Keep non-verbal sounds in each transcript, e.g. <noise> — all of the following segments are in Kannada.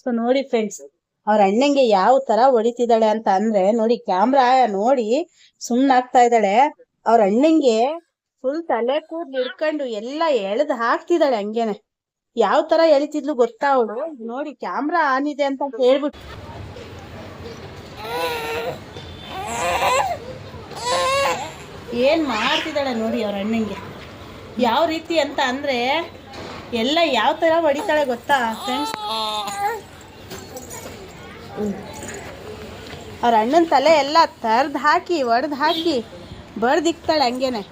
ಸೊ ನೋಡಿ ಫ್ರೆಂಡ್ಸ್ ಅವ್ರ ಅಣ್ಣಂಗೆ ಯಾವ ತರ ಹೊಡಿತಿದ್ದಾಳೆ ಅಂತ ಅಂದ್ರೆ, ನೋಡಿ ಕ್ಯಾಮ್ರಾ ನೋಡಿ ಸುಮ್ಮನಾಗ್ತಾ ಇದ್ದಾಳೆ. ಅವ್ರ ಅಣ್ಣಂಗೆ ಫುಲ್ ತಲೆ ಕೂದ್ಲು ಹಿಡ್ಕೊಂಡು ಎಲ್ಲ ಎಳ್ದ್ ಹಾಕ್ತಿದ್ದಾಳೆ ಹಂಗೇನೆ. ಯಾವ ತರ ಎಳಿತಿದ್ಲು ಗೊತ್ತಾ ಅವಳು? ನೋಡಿ ಕ್ಯಾಮ್ರಾ ಆನ್ ಇದೆ ಅಂತ ಹೇಳ್ಬಿಟ್ಟು ಏನ್ ಮಾಡ್ತಿದ್ದಾಳೆ ನೋಡಿ ಅವ್ರ ಅಣ್ಣಂಗೆ. ಯಾವ ರೀತಿ ಅಂತ ಅಂದ್ರೆ, ಎಲ್ಲ ಯಾವ ತರ ಹೊಡಿತಾಳೆ ಗೊತ್ತಾ ಫ್ರೆಂಡ್ಸ್ ಅವ್ರ ಅಣ್ಣನ ತಲೆ ಎಲ್ಲ ತರ್ದು ಹಾಕಿ, ಒಡ್ದ್ ಹಾಕಿ ಬಡ್ದಿಕ್ತಾಳೆ ಹಂಗೇನೆ.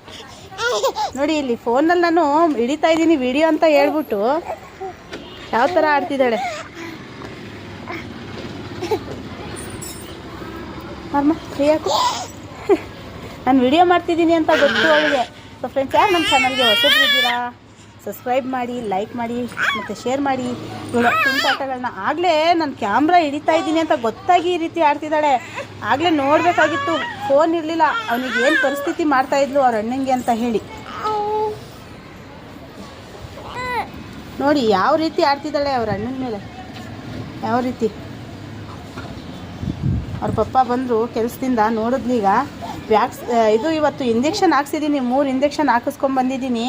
ನೋಡಿ, ಇಲ್ಲಿ ಫೋನಲ್ಲಿ ನಾನು ಹಿಡಿತಾ ಇದ್ದೀನಿ ವಿಡಿಯೋ ಅಂತ ಹೇಳ್ಬಿಟ್ಟು. ಯಾವ ಥರ ಆಡ್ತಿದ್ದಾಳೆ? ಅಮ್ಮ ಫ್ರೀಯಾಕು ನಾನು ವಿಡಿಯೋ ಮಾಡ್ತಿದ್ದೀನಿ ಅಂತ ಗೊತ್ತು ಅವಳಿಗೆ. ಸೊ ಫ್ರೆಂಡ್ಸ್ ಯಾರು ನಮ್ಮ ಚಾನಲ್ಗೆ ಹೊಸಬ್ರಿದ್ದೀರಾ ಸಬ್ಸ್ಕ್ರೈಬ್ ಮಾಡಿ ಲೈಕ್ ಮಾಡಿ, ಮತ್ತು ಶೇರ್ ಮಾಡಿ. ಇವಳು ತುಂಟಾಟಗಳನ್ನ ಆಗಲೇ ನಾನು ಕ್ಯಾಮ್ರಾ ಹಿಡಿತಾ ಇದ್ದೀನಿ ಅಂತ ಗೊತ್ತಾಗಿ ಈ ರೀತಿ ಆಡ್ತಿದ್ದಾಳೆ. ಆಗಲೇ ನೋಡಬೇಕಾಗಿತ್ತು. ಫೋನ್ ಇರಲಿಲ್ಲ. ಅವನಿಗೆ ಏನು ಪರಿಸ್ಥಿತಿ ಮಾಡ್ತಾ ಇದ್ಲು ಅವ್ರ ಅಣ್ಣಂಗೆ ಅಂತ ಹೇಳಿ. ನೋಡಿ, ಯಾವ ರೀತಿ ಆಡ್ತಿದ್ದಾಳೆ ಅವ್ರ ಅಣ್ಣನ ಮೇಲೆ? ಯಾವ ರೀತಿ? ಅವ್ರ ಪಪ್ಪ ಬಂದರು ಕೆಲಸದಿಂದ ನೋಡಿದ್ಲೀಗ ವ್ಯಾಕ್ಸ್ ಇದು ಇವತ್ತು ಇಂಜೆಕ್ಷನ್ ಹಾಕ್ಸಿದ್ದೀನಿ ಮೂರು ಇಂಜೆಕ್ಷನ್ ಹಾಕಿಸ್ಕೊಂಡ್ ಬಂದಿದ್ದೀನಿ.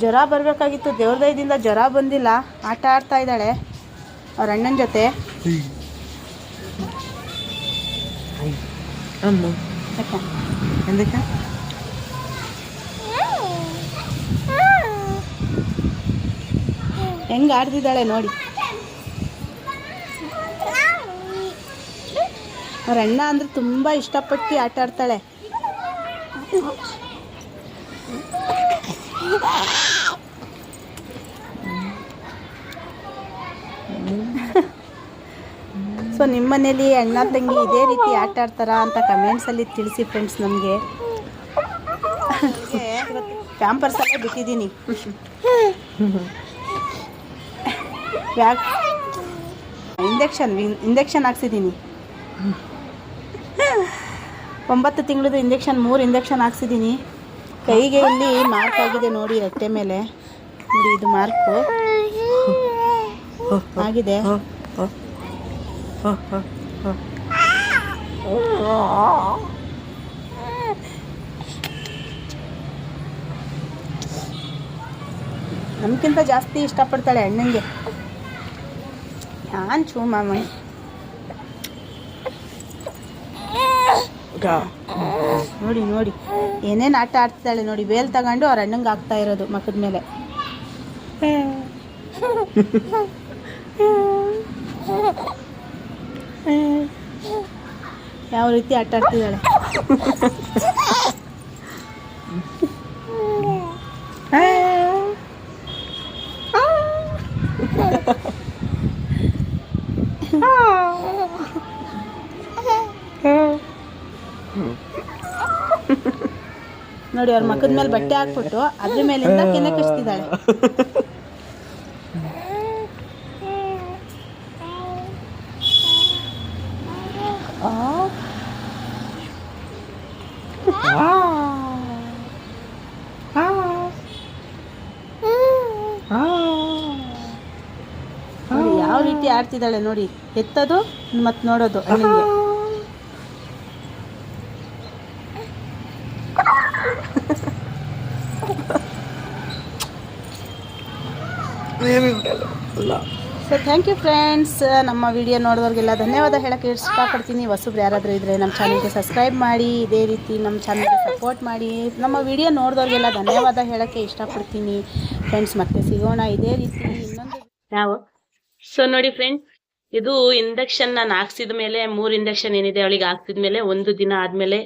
ಜ್ವರ ಬರಬೇಕಾಗಿತ್ತು. ದೇವ್ರದಯದಿಂದ ಜ್ವರ ಬಂದಿಲ್ಲ. ಆಟ ಆಡ್ತಾ ಇದ್ದಾಳೆ. ಅವ್ರ ಅಣ್ಣನ ಜೊತೆ. ಹೆಂಗೆ ಆಡ್ತಿದ್ದಾಳೆ ನೋಡಿ. ಅವ್ರ ಅಣ್ಣ ಅಂದರೆ ತುಂಬ ಇಷ್ಟಪಟ್ಟು ಆಟ ಆಡ್ತಾಳೆ. ಸೊ ನಿಮ್ಮ ಮನೇಲಿ ಅಣ್ಣ ತಂಗಿ ಇದೇ ರೀತಿ ಆಟ ಆಡ್ತಾರಾ ಅಂತ ಕಮೆಂಟ್ಸಲ್ಲಿ ತಿಳಿಸಿ ಫ್ರೆಂಡ್ಸ್ ನಮಗೆ. ಪ್ಯಾಂಪರ್ಸ್ ಅಲ್ಲೇ ಬಿಟ್ಟಿದ್ದೀನಿ. ಇಂಜೆಕ್ಷನ್ ಇಂಜೆಕ್ಷನ್ ಹಾಕ್ಸಿದ್ದೀನಿ. ಒಂಬತ್ತು ತಿಂಗಳದ್ದು ಇಂಜೆಕ್ಷನ್ ಮೂರು ಇಂಜೆಕ್ಷನ್ ಹಾಕ್ಸಿದ್ದೀನಿ. ಕೈಗೆ ಇಲ್ಲಿ ಮಾರ್ಕ್ ಆಗಿದೆ ನೋಡಿ, ರಟ್ಟೆ ಮೇಲೆ. ನೋಡಿ, ಇದು ಮಾರ್ಕ್ ಆಗಿದೆ. ನಮ್ಕಿಂತ ಜಾಸ್ತಿ ಇಷ್ಟಪಡ್ತಾಳೆ ಅಣ್ಣನಿಗೆ ಯಾನ್ ಚೂ ಮಾಮಿ. 가. ನೋಡಿ ನೋಡಿ. ಏನೇನು ಆಟ ಆಡ್ತಿದ್ದಾಳೆ ನೋಡಿ ಬೇಲ್ ತಗೊಂಡು ಅವ್ರ ಅಣ್ಣಂಗೆ ಆಗ್ತಾ ಇರೋದು ಮಕ್ಕದ ಮೇಲೆ. <laughs> ಯಾವ ರೀತಿ ಆಟ ಆಡ್ತಿದ್ದಾಳೆ? ನೋಡಿ, ಅವ್ರ ಮಕ್ಕದ ಮೇಲೆ ಬಟ್ಟೆ ಹಾಕ್ಬಿಟ್ಟು ಅದ್ರ ಮೇಲಿಂದ ಕೆನೆ ಕಚ್ತಿದ್ದಾಳೆ. ಯಾವ ರೀತಿ ಆಡ್ತಿದ್ದಾಳೆ ನೋಡಿ, ಎತ್ತದು ಮತ್ತೆ ನೋಡೋದು ಅಲ್ಲ ಸೊ ಥ್ಯಾಂಕ್ ಯು ಫ್ರೆಂಡ್ಸ್ ನಮ್ಮ ವಿಡಿಯೋ ನೋಡಿದವ್ರಿಗೆಲ್ಲ ಧನ್ಯವಾದ ಹೇಳಕ್ಕೆ ಇಷ್ಟಪಡ್ತೀನಿ. ಹೊಸಬ್ರು ಯಾರಾದರೂ ಇದ್ರೆ ನಮ್ಮ ಚಾನಲ್ಗೆ ಸಬ್ಸ್ಕ್ರೈಬ್ ಮಾಡಿ. ಇದೇ ರೀತಿ ನಮ್ಮ ಚಾನಲ್ಗೆ ಸಪೋರ್ಟ್ ಮಾಡಿ. ನಮ್ಮ ವಿಡಿಯೋ ನೋಡಿದವ್ರಿಗೆಲ್ಲ ಧನ್ಯವಾದ ಹೇಳೋಕ್ಕೆ ಇಷ್ಟಪಡ್ತೀನಿ. ಫ್ರೆಂಡ್ಸ್ ಮತ್ತೆ ಸಿಗೋಣ ಇದೇ ರೀತಿ ಇನ್ನೊಂದು ನಾವು ಸೊ ನೋಡಿ ಫ್ರೆಂಡ್ಸ್ ಇದು ಇಂಡಕ್ಷನ್ ನಾನು ಹಾಕ್ಸಿದ ಮೇಲೆ ಮೂರು ಇಂಡಕ್ಷನ್ ಏನಿದೆ ಅವಳಿಗೆ ಹಾಕ್ಸಿದ ಮೇಲೆ ಒಂದು ದಿನ ಆದಮೇಲೆ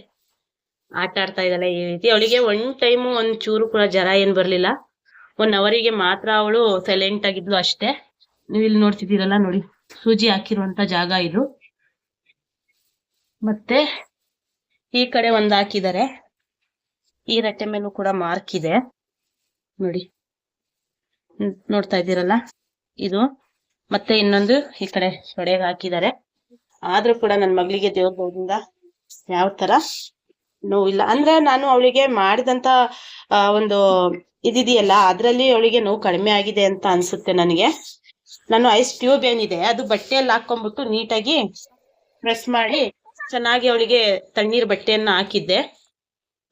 ಆಟ ಆಡ್ತಾ ಇದ್ದಾಳೆ. ಈ ರೀತಿ ಅವಳಿಗೆ ಒನ್ ಟೈಮು ಒಂದು ಚೂರು ಕೂಡ ಜ್ವರ ಏನು ಬರಲಿಲ್ಲ. ಒನ್ ಅವರಿಗೆ ಮಾತ್ರ ಅವಳು ಸೈಲೆಂಟ್ ಆಗಿದ್ಲು ಅಷ್ಟೇ. ನೀವು ಇಲ್ಲಿ ನೋಡ್ತಿದ್ದೀರಲ್ಲ ನೋಡಿ, ಸೂಜಿ ಹಾಕಿರುವಂತ ಜಾಗ ಇದು. ಮತ್ತೆ ಈ ಕಡೆ ಒಂದ್ ಹಾಕಿದ್ದಾರೆ. ಈ ರಟ್ಟೆ ಮೇಲೂ ಕೂಡ ಮಾರ್ಕ್ ಇದೆ. ನೋಡಿ ನೋಡ್ತಾ ಇದ್ದೀರಲ್ಲ ಇದು. ಮತ್ತೆ ಇನ್ನೊಂದು ಈ ಕಡೆ ಸೊಡೆಗೆ ಹಾಕಿದ್ದಾರೆ. ಆದ್ರೂ ಕೂಡ ನನ್ನ ಮಗಳಿಗೆ ದೇವ್ರ ಯಾವ ತರ ನೋವಿಲ್ಲ. ಅಂದ್ರೆ ನಾನು ಅವಳಿಗೆ ಮಾಡಿದಂತ ಒಂದು ಇದಿದೆಯಲ್ಲ, ಅದ್ರಲ್ಲಿ ಅವಳಿಗೆ ನೋವು ಕಡಿಮೆ ಆಗಿದೆ ಅಂತ ಅನ್ಸುತ್ತೆ ನನಗೆ. ನಾನು ಐಸ್ ಟ್ಯೂಬ್ ಏನಿದೆ, ಅದು ಬಟ್ಟೆಯಲ್ಲಿ ಹಾಕೊಂಡ್ಬಿಟ್ಟು ನೀಟಾಗಿ ಪ್ರೆಸ್ ಮಾಡಿ ಚೆನ್ನಾಗಿ ಅವಳಿಗೆ ತಣ್ಣೀರ್ ಬಟ್ಟೆಯನ್ನ ಹಾಕಿದ್ದೆ.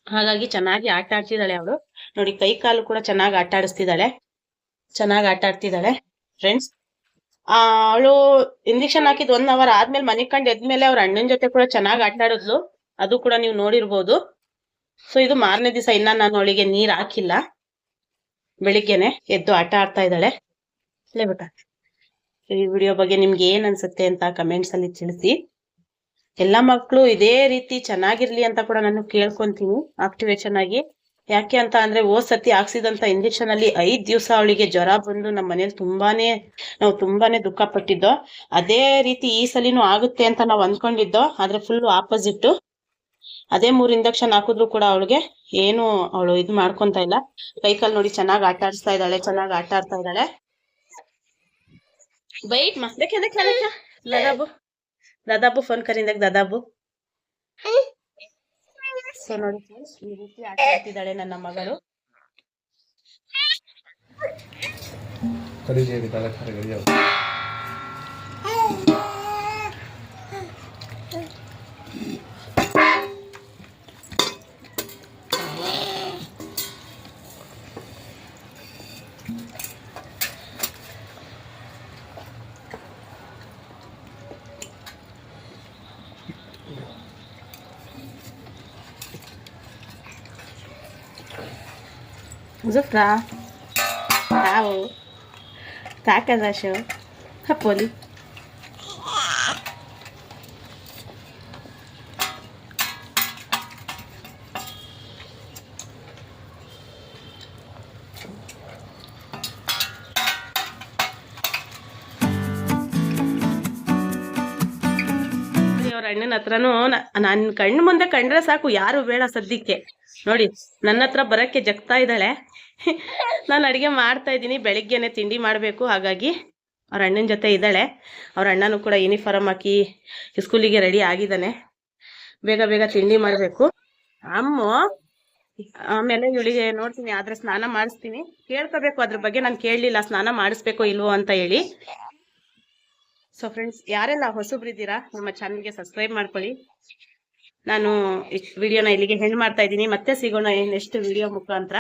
ಹಾಗಾಗಿ ಚೆನ್ನಾಗಿ ಆಟ ಆಡ್ತಿದ್ದಾಳೆ ಅವಳು. ನೋಡಿ, ಕೈ ಕಾಲು ಕೂಡ ಚೆನ್ನಾಗಿ ಆಟ ಆಡಿಸ್ತಿದ್ದಾಳೆ. ಚೆನ್ನಾಗಿ ಆಟ ಆಡ್ತಿದ್ದಾಳೆ ಫ್ರೆಂಡ್ಸ್ ಆ, ಅವಳು ಇಂಜೆಕ್ಷನ್ ಹಾಕಿದ್ ಒನ್ ಅವರ್ ಆದ್ಮೇಲೆ ಮನೆ ಕಂಡು ಎದ್ಮೇಲೆ ಅವ್ರ ಅಣ್ಣನ ಜೊತೆ ಕೂಡ ಚೆನ್ನಾಗಿ ಆಟ ಆಡಿದ್ಲು. ಅದು ಕೂಡ ನೀವು ನೋಡಿರ್ಬೋದು. ಸೊ ಇದು ಮಾರನೇ ದಿವಸ ಇನ್ನ ನಾನು ಅವಳಿಗೆ ನೀರ್ ಹಾಕಿಲ್ಲ. ಬೆಳಿಗ್ಗೆನೆ ಎದ್ದು ಆಟ ಆಡ್ತಾ ಇದ್ದಾಳೆ. ಇಲ್ಲೇ ಬೇಟ ಈ ವಿಡಿಯೋ ಬಗ್ಗೆ ನಿಮ್ಗೆ ಏನ್ ಅನ್ಸುತ್ತೆ ಅಂತ ಕಮೆಂಟ್ಸ್ ಅಲ್ಲಿ ತಿಳಿಸಿ. ಎಲ್ಲಾ ಮಕ್ಕಳು ಇದೇ ರೀತಿ ಚೆನ್ನಾಗಿರ್ಲಿ ಅಂತ ಕೂಡ ನಾನು ಕೇಳ್ಕೊಂತೀನಿ. ಆಕ್ಟಿವೇಶನ್ ಆಗಿ. ಯಾಕೆ ಅಂತ ಅಂದ್ರೆ ಹೋದ್ ಸತಿ ಹಾಕ್ಸಿದಂತ ಇಂಜೆಕ್ಷನ್ ಅಲ್ಲಿ ಐದ್ ದಿವಸ ಅವಳಿಗೆ ಜ್ವರ ಬಂದು ನಮ್ಮ ಮನೇಲಿ ತುಂಬಾನೇ, ನಾವು ತುಂಬಾನೇ ದುಃಖ ಪಟ್ಟಿದ್ದೋ, ಅದೇ ರೀತಿ ಈ ಸಲಿನೂ ಆಗುತ್ತೆ ಅಂತ ನಾವು ಅನ್ಕೊಂಡಿದ್ದೋ, ಆದ್ರೆ ಫುಲ್ ಆಪೋಸಿಟ್ ಅದೇ ಮೂರ್ ಇಂಜೆಕ್ಷನ್ ಹಾಕಿದ್ರು ಕೂಡ ಅವಳಿಗೆ ಏನು ಅವಳು ಇದು ಮಾಡ್ಕೊಂತ ಇಲ್ಲ. ಕೈಕಲ್ ನೋಡಿ ಚೆನ್ನಾಗಿ ಆಟ ಆಡಿಸ್ತಾ ಇದ್ದಾಳೆ, ಚೆನ್ನಾಗಿ ಆಟ ಆಡ್ತಾ ಇದ್ದಾಳೆ. ಬೈಟ್ ಮಾ ದೇಖೆ ದೇಖೆ ದೇಖೆ ದಾದಾಬು ಫೋನ್ ಕರಿಂದಾಗ ದಾದಾಬು ಸೊ ನೋಡಿ ಈ ರೀತಿ ಆಟ ಆಡ್ತಿದ್ದಾಳೆ ನನ್ನ ಮಗಳು. ಕರೀಜಿ Zufra. Tao. Taka Zasho. Rapoli. ಅಣ್ಣನ ಹತ್ರನು ನನ್ ಕಣ್ಣು ಮುಂದೆ ಕಂಡ್ರೆ ಸಾಕು, ಯಾರು ಬೇಡ ಸದ್ಯಕ್ಕೆ. ನೋಡಿ, ನನ್ನ ಹತ್ರ ಬರಕ್ಕೆ ಜಗ್ತಾ ಇದ್ದಾಳೆ. ನಾನು ಅಡಿಗೆ ಮಾಡ್ತಾ ಇದ್ದೀನಿ, ಬೆಳಿಗ್ಗೆನೆ ತಿಂಡಿ ಮಾಡಬೇಕು, ಹಾಗಾಗಿ ಅವ್ರ ಅಣ್ಣನ ಜೊತೆ ಇದ್ದಾಳೆ. ಅವ್ರ ಅಣ್ಣನೂ ಕೂಡ ಯೂನಿಫಾರ್ಮ್ ಹಾಕಿ ಸ್ಕೂಲಿಗೆ ರೆಡಿ ಆಗಿದ್ದಾನೆ. ಬೇಗ ಬೇಗ ತಿಂಡಿ ಮಾಡಬೇಕು. ಅಮ್ಮ, ಆಮೇಲೆ ಇವಳಿಗೆ ನೋಡ್ತೀನಿ, ಆದ್ರೆ ಸ್ನಾನ ಮಾಡಿಸ್ತೀನಿ. ಕೇಳ್ಕೋಬೇಕು, ಅದ್ರ ಬಗ್ಗೆ ನಾನು ಕೇಳಲಿಲ್ಲ, ಸ್ನಾನ ಮಾಡಿಸ್ಬೇಕು ಇಲ್ವೋ ಅಂತ ಹೇಳಿ. ಸೊ ಫ್ರೆಂಡ್ಸ್ ಯಾರೆಲ್ಲ ಹೊಸಬ್ರಿದ್ದೀರಾ, ನಮ್ಮ ಚಾನಲ್ಗೆ ಸಬ್ಸ್ಕ್ರೈಬ್ ಮಾಡ್ಕೊಳ್ಳಿ. ನಾನು ವಿಡಿಯೋನ ಇಲ್ಲಿಗೆ ಹೆಂಡ್ ಮಾಡ್ತಾ ಇದ್ದೀನಿ. ಮತ್ತೆ ಸಿಗೋಣ ನೆಕ್ಸ್ಟ್ ವಿಡಿಯೋ ಮುಖಾಂತರ.